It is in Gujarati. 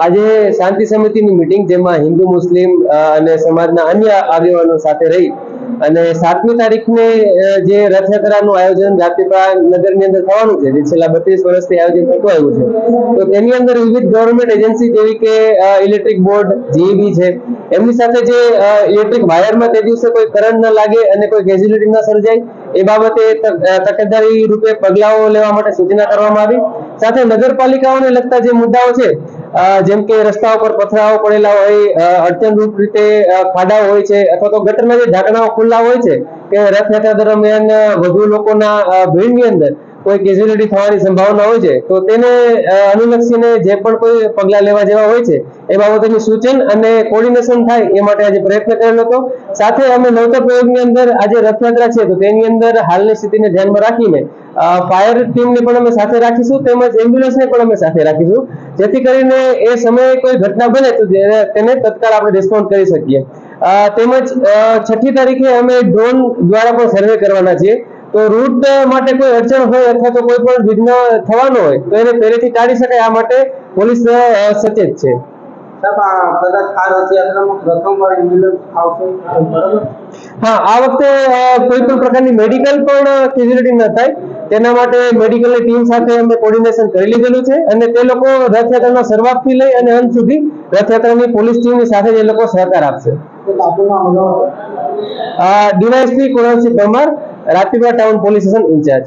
આજે શાંતિ સમિતિની મિટિંગ જેમાં હિન્દુ મુસ્લિમ અને સમાજના અન્ય આગેવાનો સાથે રહી અને સાતમી તારીખને જે રથયાત્રાનું આયોજન રાજપીપળા નગરની અંદર થવાનું છે, જે છેલ્લા બત્રીસ વર્ષથી આયોજન થતું આવ્યું છે, તો તેની અંદર વિવિધ ગવર્મેન્ટ એજન્સી જેવી કે ઇલેક્ટ્રિક બોર્ડ જીઈબી છે, એમની સાથે જે ઇલેક્ટ્રિક વાયરમાં તે દિવસે કોઈ કરંટ ન લાગે અને કોઈ કેઝ્યુલિટી ન સર્જાય, એ બાબતે તકેદારી રૂપે પગલાઓ લેવા માટે સૂચના કરવામાં આવી. સાથે નગરપાલિકાઓને લગતા જે મુદ્દાઓ છે જેમ કે રસ્તા ઉપર પથરાઓ પડેલા હોય અડચણરૂપ રીતે અ, ખાડાઓ હોય છે અથવા તો ગટરના જે ઢાંકણાઓ ખુલ્લા હોય છે કે રથયાત્રા દરમિયાન વધુ લોકોના ભીડની અંદર કોઈ કેઝ્યુઅલિટી થવાની સંભાવના હોય છે, તો તેને અનુલક્ષીને જે પણ કોઈ પગલાં લેવા જેવા હોય છે, એ બાબતેનું સૂચન અને કોર્ડિનેશન થાય એ માટે આજે પ્રયત્ન કરેલો હતો. સાથે અમે નવતર પ્રયોગની અંદર આજે રથયાત્રા છે, તો તેની અંદર હાલની સ્થિતિને ધ્યાનમાં રાખીને ફાયર ટીમને પણ અમે સાથે રાખીશું, તેમજ એમ્બ્યુલન્સને પણ અમે સાથે રાખીશું, જેથી કરીને એ સમયે કોઈ ઘટના બને તો તેને તત્કાળ આપણે રિસ્પોન્ડ કરી શકીએ. તેમજ છઠ્ઠી તારીખે અમે ડ્રોન દ્વારા પણ સર્વે કરવાના છીએ. તો રૂટ માટે કોઈ અડચણ હોય અથવા તો કોઈ પણ વિઘ્ન થવાનો હોય તો એને પહેલેથી ટાળી શકાય. આ માટે પોલીસ સચેત છે. હા આ વખતે કોઈ પણ પ્રકારની મેડિકલ પણ ફેસિલિટી ન થાય. તેના માટે મેડિકલની ટીમ સાથે અમે કોર્ડિનેશન કરી લીધેલું છે અને તે લોકો રથયાત્રાના શરૂઆતથી લઈ અને અંત સુધી રથયાત્રાની પોલીસ ટીમની સાથે જ એ લોકો સહકાર આપશે. ડીવાયસપી કુણાલસિંહ પરમાર. রাত্রিপুরা টাউন পুলিশ স্টেশন ইনচার্জ